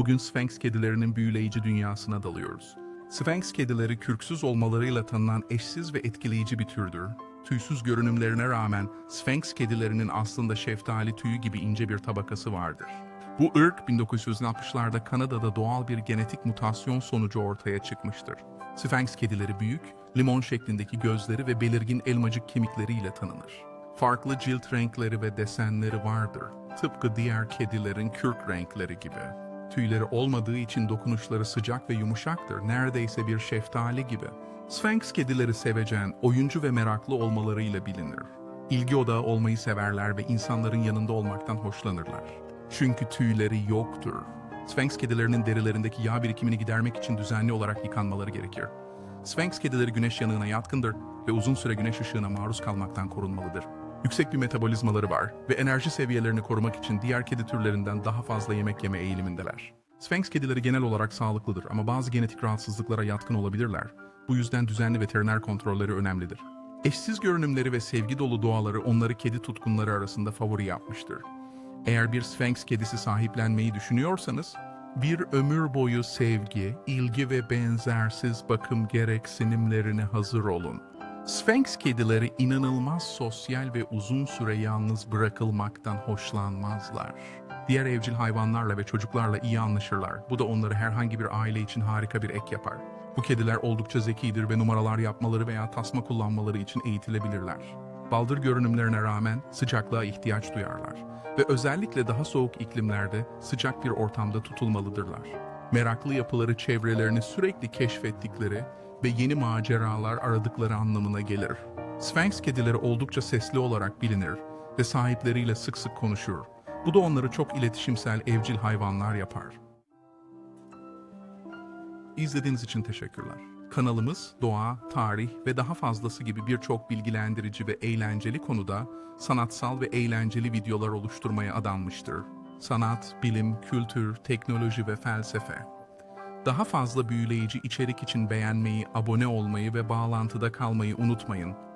Bugün Sphinx kedilerinin büyüleyici dünyasına dalıyoruz. Sphinx kedileri kürksüz olmalarıyla tanınan eşsiz ve etkileyici bir türdür. Tüysüz görünümlerine rağmen Sphinx kedilerinin aslında şeftali tüyü gibi ince bir tabakası vardır. Bu ırk 1960'larda Kanada'da doğal bir genetik mutasyon sonucu ortaya çıkmıştır. Sphinx kedileri büyük, limon şeklindeki gözleri ve belirgin elmacık kemikleriyle tanınır. Farklı cilt renkleri ve desenleri vardır. Tıpkı diğer kedilerin kürk renkleri gibi. Tüyleri olmadığı için dokunuşları sıcak ve yumuşaktır, neredeyse bir şeftali gibi. Sphinx kedileri sevecen, oyuncu ve meraklı olmalarıyla bilinir. İlgi odağı olmayı severler ve insanların yanında olmaktan hoşlanırlar. Çünkü tüyleri yoktur. Sphinx kedilerinin derilerindeki yağ birikimini gidermek için düzenli olarak yıkanmaları gerekir. Sphinx kedileri güneş yanığına yatkındır ve uzun süre güneş ışığına maruz kalmaktan korunmalıdır. Yüksek bir metabolizmaları var ve enerji seviyelerini korumak için diğer kedi türlerinden daha fazla yemek yeme eğilimindeler. Sphinx kedileri genel olarak sağlıklıdır ama bazı genetik rahatsızlıklara yatkın olabilirler. Bu yüzden düzenli veteriner kontrolleri önemlidir. Eşsiz görünümleri ve sevgi dolu doğaları onları kedi tutkunları arasında favori yapmıştır. Eğer bir Sphinx kedisi sahiplenmeyi düşünüyorsanız, bir ömür boyu sevgi, ilgi ve benzersiz bakım gereksinimlerine hazır olun. Sphinx kedileri inanılmaz sosyal ve uzun süre yalnız bırakılmaktan hoşlanmazlar. Diğer evcil hayvanlarla ve çocuklarla iyi anlaşırlar. Bu da onları herhangi bir aile için harika bir ek yapar. Bu kediler oldukça zekidir ve numaralar yapmaları veya tasma kullanmaları için eğitilebilirler. Baldır görünümlerine rağmen sıcaklığa ihtiyaç duyarlar ve özellikle daha soğuk iklimlerde sıcak bir ortamda tutulmalıdırlar. Meraklı yapıları çevrelerini sürekli keşfettikleri ve yeni maceralar aradıkları anlamına gelir. Sphinx kedileri oldukça sesli olarak bilinir ve sahipleriyle sık sık konuşur. Bu da onları çok iletişimsel evcil hayvanlar yapar. İzlediğiniz için teşekkürler. Kanalımız doğa, tarih ve daha fazlası gibi birçok bilgilendirici ve eğlenceli konuda sanatsal ve eğlenceli videolar oluşturmaya adanmıştır. Sanat, bilim, kültür, teknoloji ve felsefe. Daha fazla büyüleyici içerik için beğenmeyi, abone olmayı ve bağlantıda kalmayı unutmayın.